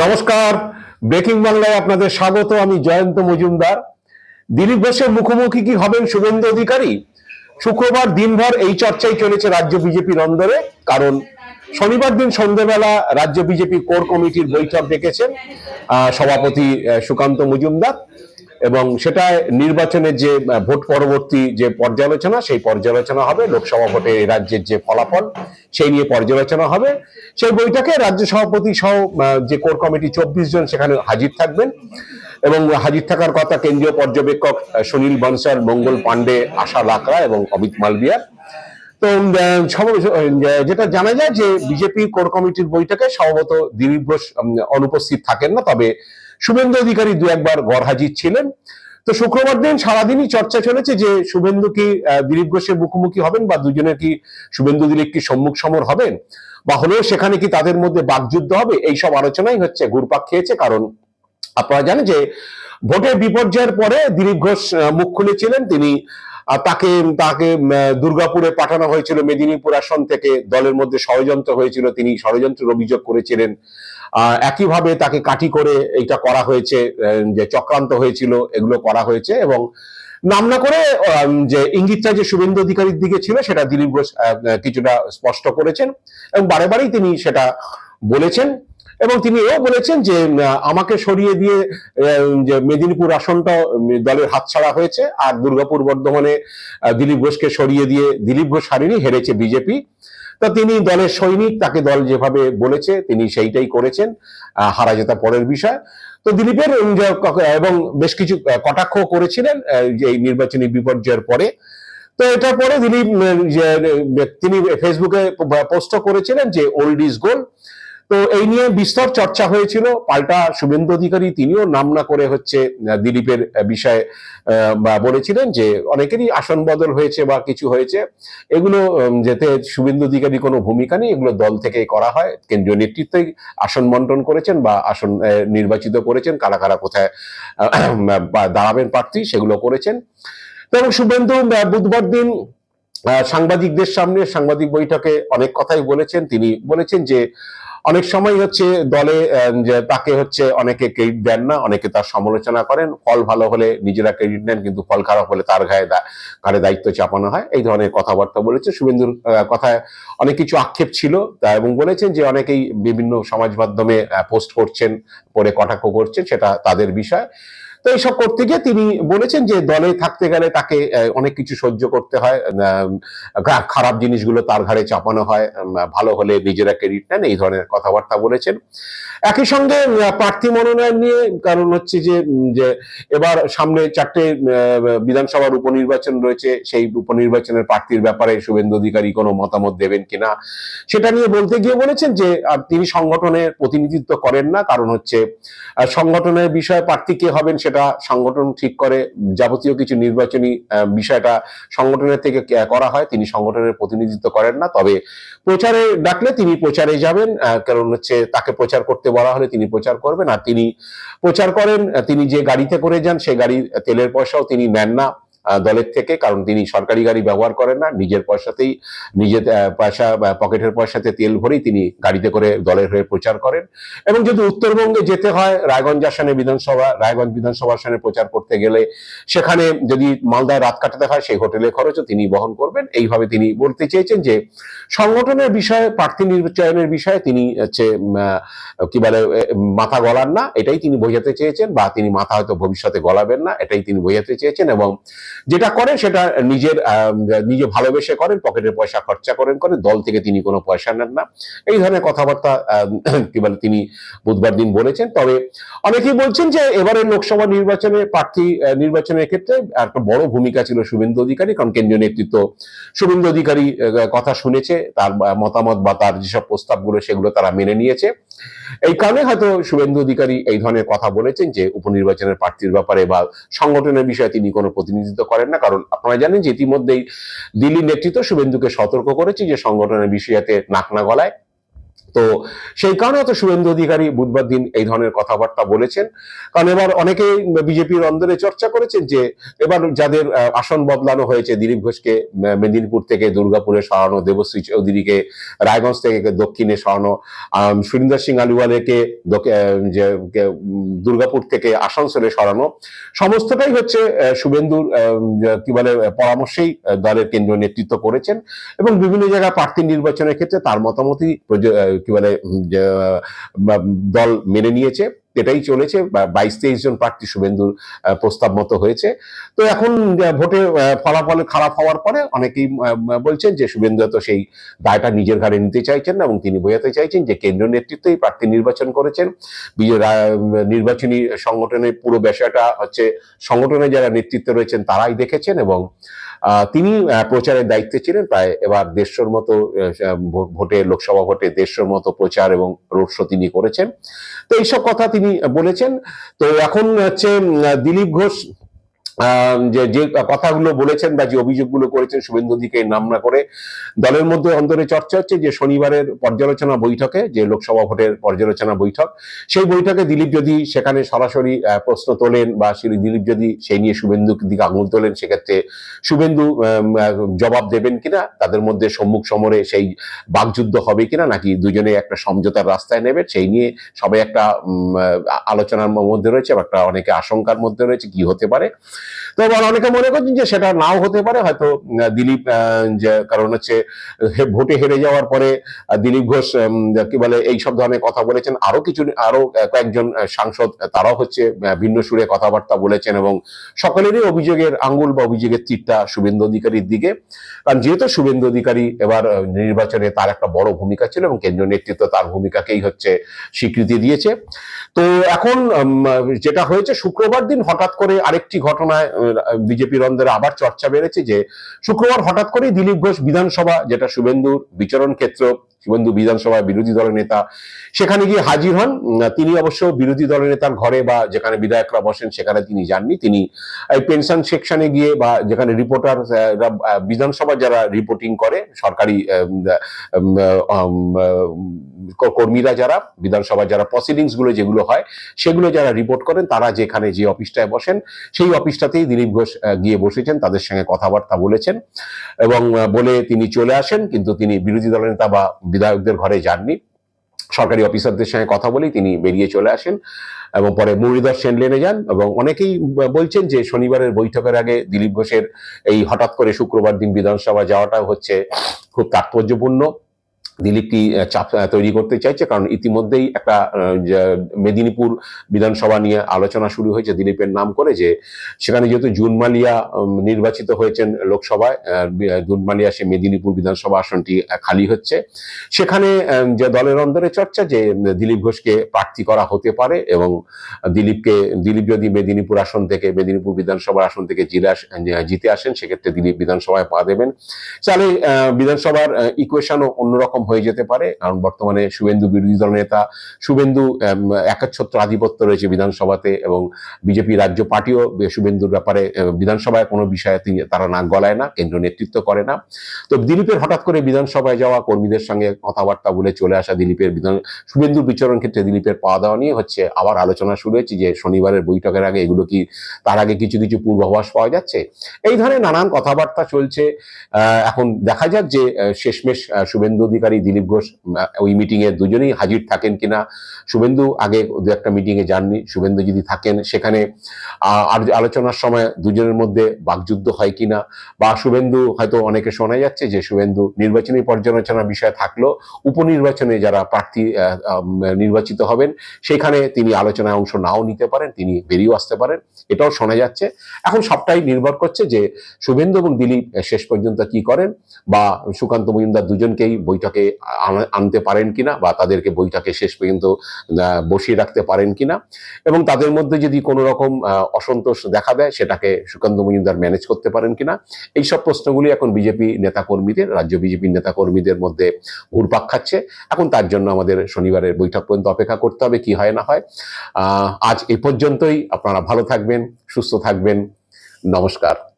নমস্কার। ব্রেকিং বাংলায় আপনাদের স্বাগত, আমি জয়ন্ত মজুমদার। দিলীপ ঘোষের মুখোমুখি কি হবেন শুভেন্দু অধিকারী? শুক্রবার দিনভর এই চর্চাই চলেছে রাজ্য বিজেপির অন্দরে, কারণ শনিবার দিন সন্ধ্যেবেলা রাজ্য বিজেপি কোর কমিটির বৈঠক ডেকেছেন সভাপতি সুকান্ত মজুমদার। এবং সেটা নির্বাচনের যে ভোট পরবর্তী যে পর্যালোচনা, সেই পর্যালোচনা হবে। লোকসভা ভোটে রাজ্যের যে ফলাফল, সেই নিয়ে পর্যালোচনা হবে। সেই বৈঠকে রাজ্য সভাপতি সহ যে কোর কমিটি চব্বিশ জন, সেখানে হাজির থাকবেন। এবং হাজির থাকার কথা কেন্দ্রীয় পর্যবেক্ষক সুনীল বনসাল মঙ্গল পান্ডে আশা লাকড়া এবং অমিত মালবিয়া তো যেটা জানা যায় যে, বিজেপি কোর কমিটির বৈঠকে সম্ভবত দিলীপ ঘোষ অনুপস্থিত থাকেন না। তবে শুভেন্দু অধিকারী দু একবার গড় হাজির ছিলেন। তো শুক্রবার দিন সারাদিনই চর্চা চলেছে যে শুভেন্দু কি দিলীপ ঘোষের মুখোমুখি হবেন বা দুজনের কি শুভেন্দু দিলীপ কি সম্মুখ সমর হবেন? বা হলেও সেখানে কি তাদের মধ্যে বাকযুদ্ধ হবে? এইসব আলোচনাই হচ্ছে ঘুরপাক খেয়েছে, কারণ আপনারা জানেন যে ভোটের বিপর্যয়ের পরে দিলীপ ঘোষ মুখ খুলেছিলেন। তিনি তাকে তাকে দুর্গাপুরে পাঠানো হয়েছিল, মেদিনীপুর আসন থেকে। দলের মধ্যে ষড়যন্ত্র হয়েছিল, তিনি ষড়যন্ত্রের অভিযোগ করেছিলেন। একইভাবে তাকে কাটি করে এইটা করা হয়েছে যে চক্রান্ত হয়েছিল, এগুলো করা হয়েছে এবং নাম না করে যে ইঙ্গিতটা যে শুভেন্দু অধিকারীর দিকে ছিল, সেটা দিলীপ ঘোষ কিছুটা স্পষ্ট করেছেন এবং বারে বারেই তিনি সেটা বলেছেন। এবং তিনি এও বলেছেন যে আমাকে সরিয়ে দিয়ে যে মেদিনীপুর আসনটা দলের হাতছাড়া হয়েছে আর দুর্গাপুর বর্ধমানে দিলীপ ঘোষকে সরিয়ে দিয়ে দিলীপ ঘোষ হারেনি, হেরেছে বিজেপি। তা তিনি দলের সৈনিক, তাকে দল যেভাবে বলেছে, তিনি সেইটাই করেছেন হারা জেতা পরের বিষয়। তো দিলীপের এবং বেশ কিছু কটাক্ষ করেছিলেন যে এই নির্বাচনী বিপর্যয়ের পরে। তো এটার পরে দিলীপ তিনি ফেসবুকে পোস্ট করেছিলেন যে ওল্ড ইজ গোল্ড তো এই নিয়ে বিস্তর চর্চা হয়েছিল। পাল্টা শুভেন্দু অধিকারী তিনিও নাম না করে হচ্ছে দিলীপের বিষয়ে বা বলেছিলেন যে অনেকেরই আসন বদল হয়েছে বা কিছু হয়েছে। এগুলো যেতে শুভেন্দু অধিকারী কোনো ভূমিকা নেই। এগুলো দল থেকে করা হয়। কেন্দ্রীয় নেতৃত্বই আসন বন্টন করেছেন বা আসন নির্বাচিত করেছেন। কারা কারা কোথায় দাঁড়াবেন প্রার্থী, সেগুলো করেছেন। এবং শুভেন্দু বুধবার দিন সাংবাদিকদের সামনে সাংবাদিক বৈঠকে অনেক কথাই বলেছেন। তিনি বলেছেন যে অনেক সময় হচ্ছে দলে তাকে হচ্ছে অনেকে ক্রেডিট দেন না, অনেকে তার সমালোচনা করেন। ফল ভালো হলে নিজেরা ক্রেডিট নেন, কিন্তু ফল খারাপ হলে তার দা- ঘাড়ে দায়িত্ব চাপানো হয়। এই ধরনের কথাবার্তা বলেছে শুভেন্দুর কথায় অনেক কিছু আক্ষেপ ছিল। তা এবং বলেছেন যে অনেকেই বিভিন্ন সমাজ মাধ্যমে পোস্ট করছেন পরে কটাক্ষ করছেন, সেটা তাদের বিষয়। তো এইসব করতে গিয়ে তিনি বলেছেন যে দলে থাকতে গেলে তাকে অনেক কিছু সহ্য করতে হয় খারাপ জিনিসগুলো তার ঘাড়ে চাপানো হয় ভালো হলে নিজেরা ক্রেডিট নেন এই ধরনের কথাবার্তা বলেছেন। একই সঙ্গে প্রার্থী মনোনয়ন নিয়ে কারণ হচ্ছে যে যে এবার সামনে চারটে বিধানসভার উপনির্বাচন রয়েছে, সেই উপনির্বাচনের প্রার্থীর ব্যাপারে শুভেন্দু অধিকারী কোনো মতামত দেবেন কিনা, সেটা নিয়ে বলতে গিয়ে বলেছেন যে তিনি সংগঠনের প্রতিনিধিত্ব করেন না, কারণ হচ্ছে সংগঠনের বিষয়ে প্রার্থী কে হবেন সেটা সংগঠন ঠিক করে, যাবতীয় কিছু নির্বাচনী বিষয়টা সংগঠনের থেকে করা হয়, তিনি সংগঠনের প্রতিনিধিত্ব করেন না, তবে প্রচারে ডাকলে তিনি প্রচারে যাবেন কারণ হচ্ছে তাকে প্রচার করতে বলা হলে তিনি প্রচার করবেন, আর তিনি প্রচার করেন, তিনি যে গাড়িতে করে যান সেই গাড়ির তেলের পয়সাও তিনি নেন না। দলের থেকে, কারণ তিনি সরকারি গাড়ি ব্যবহার করেন না। নিজের পয়সাতেই, নিজের পয়সা পকেটের পয়সাতে তেল ভরেই তিনি গাড়িতে করে দলের হয়ে প্রচার করেন। এবং যদি উত্তরবঙ্গে যেতে হয়, রায়গঞ্জ আসনে বিধানসভা, রায়গঞ্জ বিধানসভা আসনে প্রচার করতে গেলে সেখানে যদি মালদায় রাত কাটাতে হয়, সেই হোটেলে খরচও তিনি বহন করবেন। এইভাবে তিনি বলতে চেয়েছেন যে, সংগঠনের বিষয়ে, প্রার্থী নির্বাচনের বিষয়ে তিনি হচ্ছে কি বলে মাথা গলান না। এটাই তিনি বোঝাতে চেয়েছেন বা তিনি মাথা হয়তো ভবিষ্যতে গলাবেন না। এটাই তিনি বোঝাতে চেয়েছেন এবং যেটা করেন সেটা নিজের নিজে ভালোবেসে করেন, পকেটের পয়সা খরচা করেন করেন, দল থেকে তিনি কোনো পয়সা নেন না। এই ধরনের কথাবার্তা কি বলে, তিনি বুধবার দিন বলেছেন। তবে অনেকেই বলছেন যে এবারের লোকসভা নির্বাচনে, প্রার্থী নির্বাচনের ক্ষেত্রে একটা বড় ভূমিকা ছিল শুভেন্দু অধিকারী, কারণ কেন্দ্রীয় নেতৃত্ব শুভেন্দু অধিকারী কথা শুনেছে, তার মতামত বা তার যেসব প্রস্তাবগুলো সেগুলো তারা মেনে নিয়েছে। এই কারণে হয়তো শুভেন্দু অধিকারী এই ধরনের কথা বলেছেন যে, উপনির্বাচনের প্রার্থীর ব্যাপারে বা সংগঠনের বিষয়ে তিনি কোনো প্রতিনিধিত্ব করেন না। কারণ আপনারা জানেন যে ইতিমধ্যেই দিল্লি নেতৃত্ব শুভেন্দুকে সতর্ক করেছে যে সংগঠনের বিষয়াতে নাক না গলায়। তো সেই কারণে তো শুভেন্দু অধিকারী বুধবার দিন এই ধরনের কথাবার্তা বলেছেন। কারণ এবার অনেকেই বিজেপির অন্দরে চর্চা করেছেন যে এবার যাদের আসন বদলানো হয়েছে, দিলীপ ঘোষকে মেদিনীপুর থেকে দুর্গাপুরে সরানো, দেবশ্রী চৌধুরীকে, রায়গঞ্জ থেকে দক্ষিণে সরানো সুরিন্দর সিং আলুওয়ালেকে যে দুর্গাপুর থেকে আসানসোলে সরানো, সমস্তটাই হচ্ছে শুভেন্দুর কি বলে, পরামর্শেই দলের কেন্দ্রীয় নেতৃত্ব করেছেন এবং বিভিন্ন জায়গায় প্রার্থী নির্বাচনের ক্ষেত্রে তার মতামতই কি বলে উম, যে, আহ, বা- দল মেনে নিয়েছে এটাই চলেছে। বাইশ তেইশ জন প্রার্থী শুভেন্দুর প্রস্তাব মতো হয়েছে। তো এখন ভোটে ফলাফল খারাপ হওয়ার পরে অনেকেই বলছেন যে শুভেন্দু তো সেই দায়টা নিজের ঘাড়ে নিতে চাইছেন এবং তিনি বোঝাতে চাইছেন যে কেন্দ্রীয় নেতৃত্বই প্রার্থী নির্বাচন করেছেন। নির্বাচনী সংগঠনের পুরো বিষয়টা হচ্ছে সংগঠনে যারা নেতৃত্বে রয়েছেন তারাই দেখেছেন এবং তিনি প্রচারের দায়িত্বে ছিলেন প্রায় এবার দেড়শোর মতো ভোটে, লোকসভা ভোটে দেড়শোর মতো প্রচার এবং রোড শো তিনি করেছেন। তো এইসব কথা তিনি বলেছেন। তো এখন হচ্ছে দিলীপ ঘোষ যে যে কথাগুলো বলেছেন বা যে অভিযোগগুলো করেছেন শুভেন্দু দিকে নাম না করে, দলের মধ্যে অন্তরে চর্চা হচ্ছে যে শনিবারের পর্যালোচনা বৈঠকে, যে লোকসভা ভোটের পর্যালোচনা বৈঠক, সেই বৈঠকে দিলীপ যদি সেখানে সরাসরি প্রশ্ন তোলেন বা সেই দিলীপ যদি সেই নিয়ে শুভেন্দু দিকে আঙুল তোলেন, সেক্ষেত্রে শুভেন্দু জবাব দেবেন কিনা, তাদের মধ্যে সম্মুখ সমরে সেই বাকযুদ্ধ হবে কিনা, নাকি দুজনে একটা সমঝোতার রাস্তায় নেবে সেই নিয়ে সবাই একটা আলোচনার মধ্যে রয়েছে বা একটা অনেকে আশঙ্কার মধ্যে রয়েছে কি হতে পারে। তো আবার অনেকে মনে করছেন যে সেটা নাও হতে পারে, হয়তো দিলীপ যে কারণ হচ্ছে ভোটে হেরে যাওয়ার পরে দিলীপ ঘোষ কি বলে, এই সব ধরনের কথা বলেছেন। আরও কিছু, আরও কয়েকজন সাংসদ, তারাও হচ্ছে ভিন্ন সুরে কথাবার্তা বলেছেন এবং সকলেরই অভিযোগের আঙ্গুল বা অভিযোগের তীরটা শুভেন্দু অধিকারীর দিকে। কারণ যেহেতু শুভেন্দু অধিকারী এবার নির্বাচনে তার একটা বড় ভূমিকা ছিল এবং কেন্দ্রীয় নেতৃত্ব তার ভূমিকাকেই হচ্ছে স্বীকৃতি দিয়েছে। তো এখন যেটা হয়েছে, শুক্রবার দিন হঠাৎ করে আরেকটি ঘটনায় বিজেপির অন্দরে আবার চর্চা বেড়েছে যে শুক্রবার হঠাৎ করেই দিলীপ ঘোষ বিধানসভা, যেটা শুভেন্দুর বিচরণ ক্ষেত্র, শুভেন্দু বিধানসভায় বিরোধী দলের নেতা, সেখানে গিয়ে হাজির হন। তিনি অবশ্য বিরোধী দলের নেতার ঘরে বা যেখানে বিধায়করা বসেন, সেখানে তিনি যাননি। তিনি এই পেনশন সেকশনে গিয়ে বা যেখানে রিপোর্টার বিধানসভা যারা রিপোর্টিং করে, সরকারি কর্মীরা যারা, বিধানসভা যারা প্রসিডিংসগুলো যেগুলো হয়, সেগুলো যারা রিপোর্ট করেন, তারা যেখানে যে অফিসটায় বসেন, সেই অফিসটাতেই দিলীপ ঘোষ গিয়ে বসেছেন, তাদের সঙ্গে কথাবার্তা বলেছেন এবং বলে তিনি চলে আসেন, কিন্তু তিনি বিরোধী দলের নেতা বা বিধায়কদের ঘরে যাননি। সরকারি অফিসারদের সঙ্গে কথা বলেই তিনি বেরিয়ে চলে আসেন এবং পরে মুরলীধর সেন লেনে যান এবং অনেকেই বলছেন যে শনিবারের বৈঠকের আগে দিলীপ ঘোষের এই হঠাৎ করে শুক্রবার দিন বিধানসভা যাওয়াটা হচ্ছে খুব তাৎপর্যপূর্ণ। দিলীপ কি চাপ তৈরি করতে চাইছে? কারণ ইতিমধ্যেই একটা মেদিনীপুর বিধানসভা নিয়ে আলোচনা শুরু হয়েছে দিলীপের নাম করে যে সেখানে যেহেতু জুন মালিয়া নির্বাচিত হয়েছেন লোকসভায় আহ, বি- আহ, জুন মালিয়া সে মেদিনীপুর বিধানসভা আসনটি খালি হচ্ছে। সেখানে যে দলের অন্দরে চর্চা যে দিলীপ ঘোষকে প্রার্থী করা হতে পারে এবং দিলীপকে দিলীপ যদি মেদিনীপুর আসন থেকে মেদিনীপুর বিধানসভা আসন থেকে জিতে আসেন সেক্ষেত্রে দিলীপ বিধানসভায় পা দেবেন। তাহলে বিধানসভার ইকুয়েশনও অন্যরকম হয়ে যেতে পারে। কারণ বর্তমানে শুভেন্দু বিরোধী দল নেতা, শুভেন্দু একচ্ছত্র আধিপত্য রয়েছে বিধানসভাতে এবং বিজেপি রাজ্য পার্টিও শুভেন্দুর ব্যাপারে বিধানসভায় কোনো বিষয়ে তিনি, তারা নাক গলায় না কেন্দ্র নেতৃত্ব করে না। তো দিলীপের হঠাৎ করে বিধানসভায় যাওয়া কর্মীদের সঙ্গে কথাবার্তা বলে চলে আসা দিলীপের বিধান, শুভেন্দুর বিচরণ ক্ষেত্রে দিলীপের পাওয়া দেওয়া নিয়ে হচ্ছে আবার আলোচনা শুরু হয়েছে যে শনিবারের বৈঠকের আগে এগুলো কি, তার আগে কিছু কিছু পূর্বাভাস পাওয়া যাচ্ছে। এই ধরনের নানান কথাবার্তা চলছে। এখন দেখা যাক যে শেষমেশ শুভেন্দু অধিকারী দিলীপ ঘোষ ওই মিটিং এ দুজনেই হাজির থাকেন কিনা? শুভেন্দু আগে দু একটা মিটিং এ যাননি, শুভেন্দু যদি থাকেন, সেখানে আলোচনার সময় দুজনের মধ্যে বাকযুদ্ধ হয় কিনা? বা শুভেন্দু হয়তো অনেকে শোনা যাচ্ছে যে শুভেন্দু নির্বাচনী পর্যালোচনা বিষয় থাকলেও উপনির্বাচনে যারা প্রার্থী নির্বাচিত হবেন, সেখানে তিনি আলোচনায় অংশ নাও নিতে পারেন, তিনি বেরিয়েও আসতে পারেন, এটাও শোনা যাচ্ছে। এখন সবটাই নির্ভর করছে যে শুভেন্দু এবং দিলীপ শেষ পর্যন্ত কি করেন, বা সুকান্ত মজুমদার দুজনকেই বৈঠকে আনতে পারেন কিনা বা তাদেরকে বইটাকে শেষ পর্যন্ত বসিয়ে রাখতে পারেন কিনা এবং তাদের মধ্যে যদি কোনো রকম অসন্তোষ দেখা দেয়, সেটাকে সুকান্ত মজুমদার ম্যানেজ করতে পারেন কিনা? এইসব প্রশ্নগুলি এখন বিজেপি নেতাকর্মীদের, রাজ্য বিজেপি নেতাকর্মীদের মধ্যে ঘুরপাক খাচ্ছে। এখন তার জন্য আমাদের শনিবারের বৈঠক পর্যন্ত অপেক্ষা করতে হবে, কি হয় না হয়। আজ এই পর্যন্তই। আপনারা ভালো থাকবেন, সুস্থ থাকবেন। নমস্কার।